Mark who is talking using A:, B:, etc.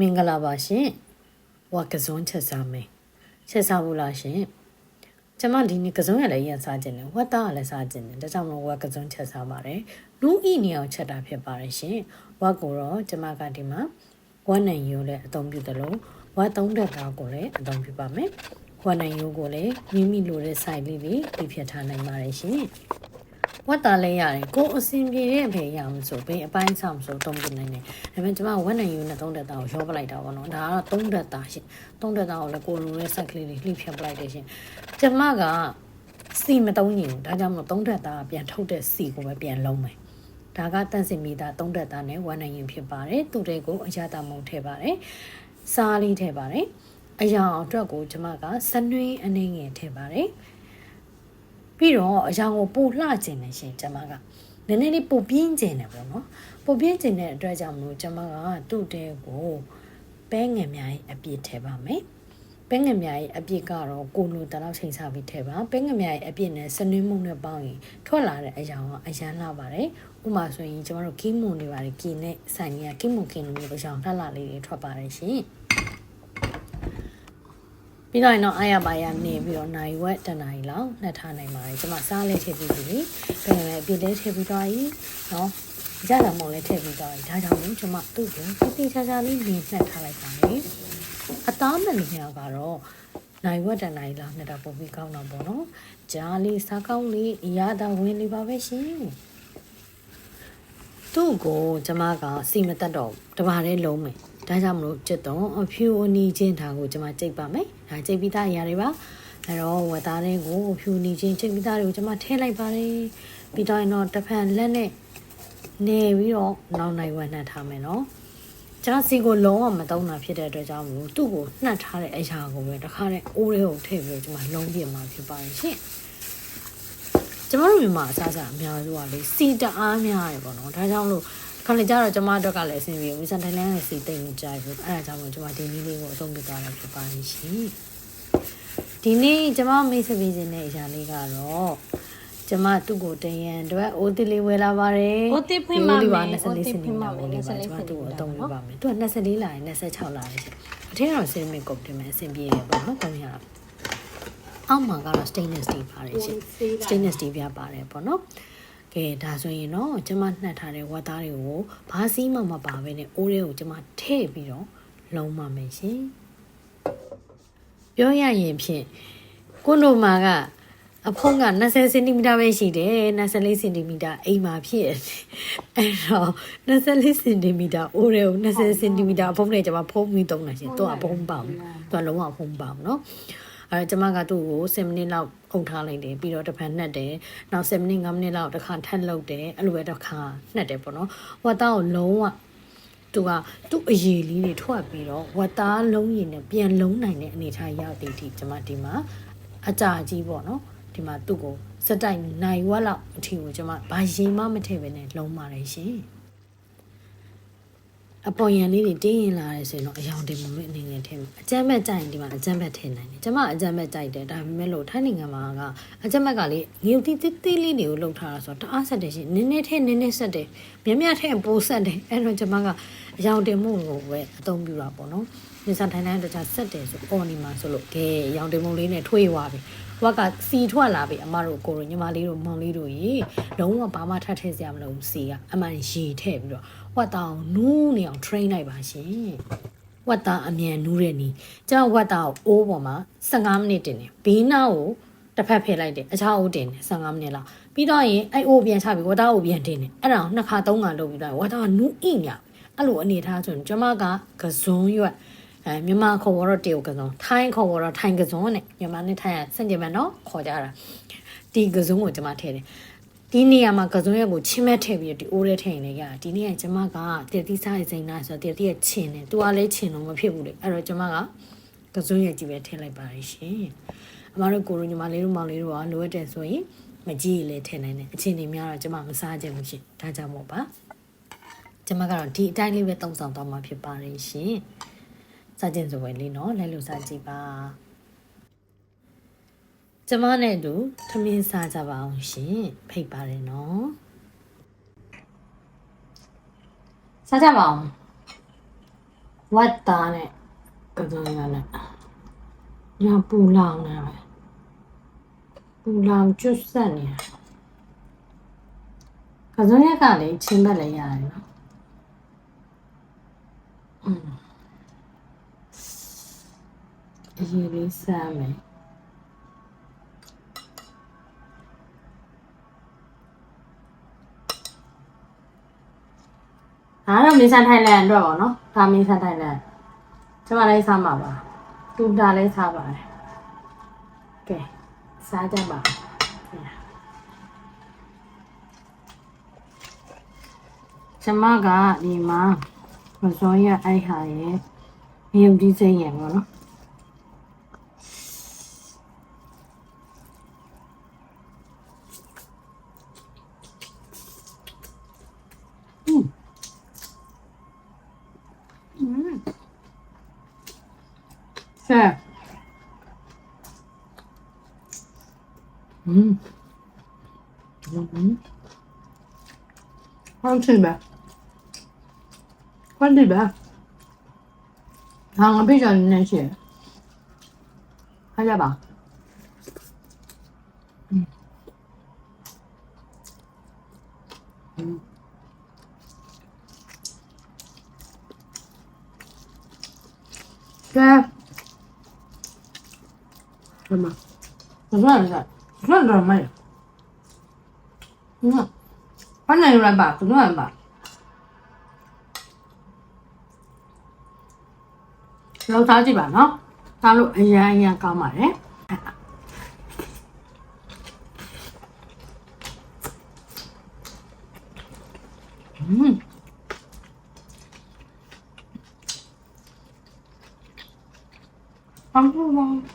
A: မင်္ဂလာပါရှင်ဝါကစွန်းချက်စားမယ်ချက်စားဘူးလားရှင်ကျမဒီနေ့ကစွန်းရလည်းရန်စားခြင်းတယ်ဝတ်သားကလည်းစားခြင်းတယ်ဒါကြောင့်မလို့ဝါကစွန်းချက်စားပါတယ်လူဤနေအောင်ချက်တာဖြစ်ပါတယ်ရှင်ဝါကိုတော့ကျမကဒီမှာဝတ်နိုင်ရိုးလည်းအသုံးပြုတယ်လို့ဝတ်သုံးတဲ့ကားကိုလည်းအသုံးပြုပါမယ်ဝတ်နိုင်ရိုးကိုလည်းမိမိလိုတဲ့ site လေးတွေပြဖြတ်ထားနိုင်ပါတယ်ရှင် ဝတ်တာလည်းရတယ်ကိုယ်အစဉ်ပြေတဲ့ဖေရအောင်ဆိုပြီးအပိုင်းဆောင်ဆိုတုံးပြနိုင်တယ်ဒါပေမဲ့ကျွန်မဝက်နိုင်ယူနဲ့သုံးတက်တာကိုရောပလိုက်တာပေါ့နော်ဒါကတော့သုံးတက်တာရှင်သုံးတက်တာကိုလည်းကိုယ်လိုတဲ့ဆက်ကလေးတွေလှိဖြတ်ပလိုက်တယ်ရှင်ကျွန်မကစီမတုံးညင်ဒါကြောင့်မလို့သုံးတက်တာကပြန်ထုတ်တဲ့စီကိုပဲပြန်လုံးမယ်ဒါကတန့်စင်မီတာသုံးတက်တာနဲ့ဝက်နိုင်ယူဖြစ်ပါတယ်သူတွေကိုအရသာမုံထည့်ပါတယ်စားလေးထည့်ပါတယ်အရာအတွက်ကိုကျွန်မကစနွေးအနေငယ်ထည့်ပါတယ် ပြီးတော့အရာကိုပိုလှခြင်းနဲ့ရှင်ကျွန်မကနည်းနည်းလေးပိုပြင်းခြင်းနဲ့ပေါ့နော်ပိုပြင်းခြင်းတဲ့အတွက်ကြောင့်မလို့ကျွန်မကသူ့တဲကိုပဲငယ်များရဲ့အပြည့်ထည့်ပါမယ်ပဲငယ်များရဲ့အပြည့်ကတော့ကိုလိုတလောက်ချိန်စားပြီးထည့်ပါပဲငယ်များရဲ့အပြည့်နဲ့စနွေးမှုနဲ့ပေါင်းရင်ထွက်လာတဲ့အရာကအရန်လှပါတယ်ဥပမာဆိုရင်ကျွန်တော်တို့ကီးမွန်တွေပါတယ်ကီနဲ့ဆိုင်ကြီးကကီးမွန်ကင်းလိုမျိုးအရာလှလှလေးတွေထွက်ပါတယ်ရှင် ပြီးတော့တော့အားရပါရနေပြီးတော့နိုင်ဝက်တနိုင်လောက်နှက်ထားနိုင်ပါတယ်ကျွန်မစားလေးထည့်ပြီးပြီဘယ်နဲ့အပြည့်လေးထည့်ပြီးတော့ဤနော်ကြတာမုံလေးထည့်ပြီးတော့ဒါကြောင့်မို့ကျွန်မသူ့ကိုတိတိကျကျလေးနေနှက်ထားလိုက်ပါမယ်အသားမလို့များကတော့နိုင်ဝက်တနိုင်လောက်နှက်တာပုံပြီးကောင်းတော့ပေါ့နော်ကြားလေးစားကောင်းလေးအရာသာဝင်လေးပါပဲရှင်သူ့ကိုကျွန်မကစီမတက်တော့တပါးလေးလုံးမယ် ဒါကြောင့်မလို့จิตတော့အဖြူအနီချင်းထားကိုကျွန်မကြိတ်ပါမယ်ဒါကြိတ်ပြီးသားအရာတွေပါအဲ့တော့ဝက်သားလေးကိုအဖြူအနီချင်းကြိတ်ပြီးသားတွေကိုကျွန်မထည့်လိုက်ပါတယ်ပြီးတော့ရင်တော့တစ်ဖက်လက်နဲ့နေပြီးတော့နောက်နိုင်ဝက်နှက်ထားမယ်နော်ကျွန်တော်စီကိုလုံးဝမတုံးတာဖြစ်တဲ့အတွက်ကြောင့်မလို့သူ့ကိုနှက်ထားတဲ့အရာကိုပဲတစ်ခါနဲ့အိုးလေးကိုထည့်ပြီးတော့ကျွန်မလုံးပြမှာဖြစ်ပါတယ်ရှင်ကျမတို့မြန်မာအစားအစာအများစုကလေစီတအားများတယ်ပေါ့နော်ဒါကြောင့်လို့ ခါလေကြတော့ကျမတို့ကလည်းအဆင်ပြေဘူးစံထိုင်လန်းနဲ့စီတိတ်မကြိုက်ဘူးအဲ့ဒါကြောင့်မို့ကျမဒီနည်းလေးကိုအသုံးပြုသွားတာဖြစ်ပါလိမ့်ရှင်ဒီနေ့ကျမမိတ်ဆက်ပေးခြင်းတဲ့အရာလေးကတော့ကျမသူ့ကိုတရန်အတွက်အိုးတိလေးဝယ်လာပါတယ်
B: အိုးတိဖွင့်ပါမယ်
A: အိုးတိပါ
B: အိုး
A: 24
B: တိ
A: စင်
B: ဖွင့်
A: တီမီ
B: ပါ
A: တာ
B: မယ်
A: လေးပါကျမသူ့ကိုအသုံးပြုပါမယ်သူက24လာရင်26လာတယ်ရှင်အထက်ကတော့ ceramic ကုတ်တင်မယ်အဆင်ပြေတယ်ပေါ့နော်300အောက်မှာကတော့ stainless steel ပါတယ်ရှင် stainless steel ပြပါတယ်ပေါ့နော် ကဲဒါဆိုရင်တော့ကျမနှက်ထားတဲ့ဝတ်သားတွေကိုဘာစီးမှမပါဘဲနဲ့အိုးတွေကိုကျမထည့်ပြီးတော့လုံးပါမယ်ရှင်ပြောရရင်ဖြင့်ကိုလိုမာကအဖုံးက20စင်တီမီတာပဲရှိတယ်24စင်တီမီတာအိမ်မှာဖြစ်အဲ့တော့24စင်တီမီတာအိုးတွေကို20စင်တီမီတာအဖုံးနဲ့ကျမဖုံးပြီးသုံးတာရှင်သူကအဖုံးပါဘူးသူကလုံးဝဖုံးပါဘူးเนาะ အဲကျမကသူ့ကို7မိနစ်လောက်အုပ်ထားလိုက်တယ်ပြီးတော့တစ်ဖက်နှက်တယ်နောက်7မိနစ်9မိနစ်လောက်တစ်ခါထပ်လုပ်တယ်အဲ့လိုပဲတစ်ခါနှက်တယ်ပေါ့နော်ဝတ်သားကိုလုံးဝသူကသူ့အရေးလေးတွေထွက်ပြီးတော့ဝတ်သားလုံးရည်နဲ့ပြန်လုံးနိုင်တဲ့အနေအထားရောက်တဲ့အထိကျမဒီမှာအကြာကြီးပေါ့နော်ဒီမှာသူ့ကိုစက်တိုက်နိုင်ဝက်လောက်အထိကိုကျမဘာရင်မှမထည့်ပဲနဲ့လုံးပါတယ်ရှင် အပေါ်ရန်လေးတွေတင်းရင်လာတယ်ဆိုရင်တော့အယောင်တင်မှုလေးအနေနဲ့ထည့်မယ်အကြမ်းဘက်ကြိုင်ဒီမှာအကြမ်းဘက်ထည့်နိုင်တယ်ကျမအကြမ်းဘက်ကြိုက်တယ်ဒါပေမဲ့လို့ထိုင်းနိုင်ငံမှာကအကြမ်းဘက်ကလေငြုပ်တိတိတိလေးတွေကိုလှုပ်ထားတာဆိုတော့တအားဆက်တယ်ရှင်နည်းနည်းထည့်နည်းနည်းဆက်တယ်မြက်မြက်ထည့်ပိုဆက်တယ်အဲ့တော့ကျမကအယောင်တင်မှုကိုပဲအသုံးပြုတာပေါ့နော်ဒီစားထိုင်းတိုင်းတခြားဆက်တယ်ဆိုအော်နေမှာဆိုလို့ကဲအယောင်တင်မှုလေးနဲ့ထွေးသွားပြီဝက်ကစီထွက်လာပြီအမတို့ကိုတို့ညီမလေးတို့မောင်လေးတို့ရေလုံးဝဘာမှထပ်ထည့်စရာမလိုဘူးစီကအမှန်ရေထည့်ပြီးတော့ ဝက်တောင်နူးနေအောင် train လိုက်ပါရှင်ဝက်သားအမြန်နူးတဲ့နီးကျန်ဝက်သားကိုအိုးပေါ်မှာ15မိနစ်တင်တယ်ဘေးနားကိုတစ်ဖက်ဖယ်လိုက်တယ်အခြားအိုးတင်တယ်15မိနစ်လောက်ပြီးတော့ရင်အဲ့အိုးပြန်ချပြီးဝက်သားကိုပြန်တင်တယ်အဲ့ဒါကိုနှစ်ခါသုံးခါလုပ်ပြီးတော့ဝက်သားကနူးအိညာအဲ့လိုအနေထားဆိုရင်ကျမကကစွန်းရွက်အဲမြန်မာခေါ်တော့တေကိုကစုံထိုင်းခေါ်တော့ထိုင်းကစုံနဲ့မြန်မာနဲ့ထိုင်းကစင်ကြမနော်ခေါ်ကြတာဒီကစုံကိုကျွန်မထည့်တယ် ဒီနေရာမှာကစုံရက်ကိုချင်းမဲ့ထည့်ပြီးဒီအိုးလေးထည့်ရင်လည်းရတယ်ဒီနေ့ကကျွန်မကတတိစားစိန်နာဆိုတော့တတိရချင်းတယ်သူကလည်းချင်းတော့မဖြစ်ဘူးလေအဲ့တော့ကျွန်မကကစုံရက်ကြီးပဲထည့်လိုက်ပါရှင်အမတို့ကိုရိုညီမလေးတို့မောင်လေးတို့ကလိုအပ်တယ်ဆိုရင်မကြီးလည်းထည့်နိုင်တယ်အချင်းတွေများတော့ကျွန်မမစားကြဘူးရှင်ဒါကြောင့်မို့ပါကျွန်မကတော့ဒီအတိုင်းလေးပဲတုံးဆောင်တော့မှာဖြစ်ပါတယ်ရှင်စားကျင်စပွဲလေးနော်လဲလို့စားကြည့်ပါ ကျမနဲ့တူထမင်းစားကြပါအောင်ရှင်ဖိတ်ပါတယ်နော်
B: စားကြပါအောင်
A: ဝတ်သားနဲ့ကစုံရနဲ့ညပူလောင်နေပဲပူလောင်ကျွတ်ဆက်နေတာကစုံရကလည်းချင်းဘက်လည်းရတယ်နော်อืมအရေးလေးစမ်းမယ် ဒါတော့မင်းဆန်ထိုင်လန်အတွက်ပေါ့နော်ဒါမင်းဆန်ထိုင်လန်ကျွန်မလည်းစားမှာပါတူတာလည်းစားပါတယ်ကဲစားကြပါကျွန်မကဒီမှာမစောရအိုက်ဟာရဲ့မြုပ်ဒီစိမ့်ရယ်ပေါ့နော် แซ่บอืมอืมความชิมแบบความดีแบบทางพี่จันเนี่ยเสียเข้าใจปะอืมอืม Yeah. ယ်လိုပါလောက်သားကြည့်ပါနော်သားလို့အရန်အရန်ကောင်းပါတယ်อืมအမ်ဘူး